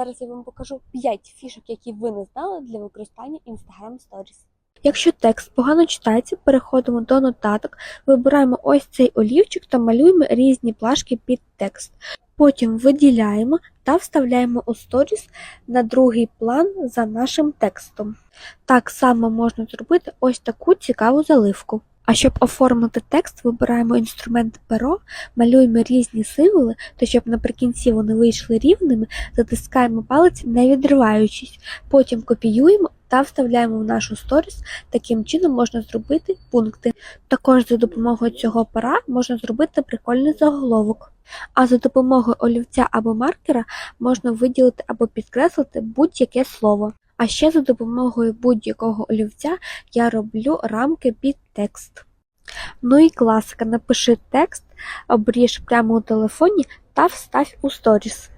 Зараз я вам покажу 5 фішок, які ви не знали для використання Instagram Stories. Якщо текст погано читається, переходимо до нотаток, вибираємо ось цей олівчик та малюємо різні плашки під текст. Потім виділяємо та вставляємо у сторіс на другий план за нашим текстом. Так само можна зробити ось таку цікаву заливку. А щоб оформити текст, вибираємо інструмент перо, малюємо різні символи, то щоб наприкінці вони вийшли рівними, затискаємо палець, не відриваючись. Потім копіюємо та вставляємо в нашу сторіс. Таким чином можна зробити пункти. Також за допомогою цього пера можна зробити прикольний заголовок. А за допомогою олівця або маркера можна виділити або підкреслити будь-яке слово. А ще за допомогою будь-якого олівця я роблю рамки під текст. Ну і класика, напиши текст, обріж прямо у телефоні та встав у сторіс.